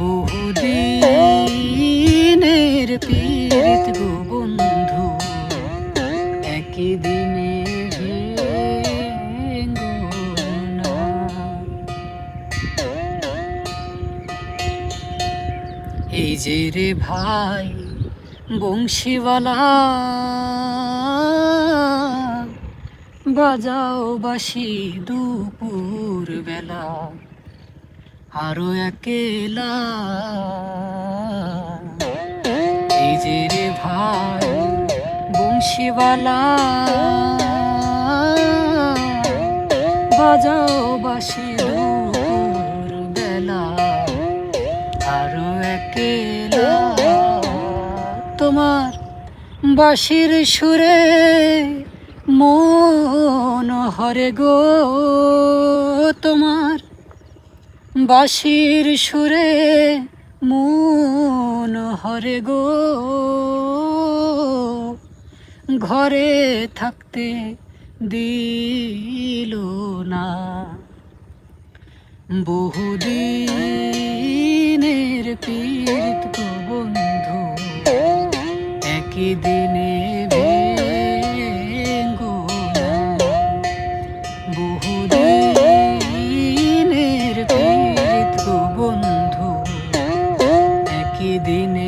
বহুদিনের পীড়িত গো বন্ধু একই দিনে। এই যে রে ভাই বংশীওয়ালা বাজাও বাসি দুপুর বেলা আরও একেলা। এই যে রে ভাই, বংশীওয়ালা। বাজাও বাসি বেলা। আরও একেলা। তোমার বাঁশির সুরে মন হরে গো। তোমার বাঁশির সুরে মন হরে গো। ঘরে থাকতে দিল না। বহুদিনের পীড়িত বন্ধু, একই দিনে বহুদিন একই দিনে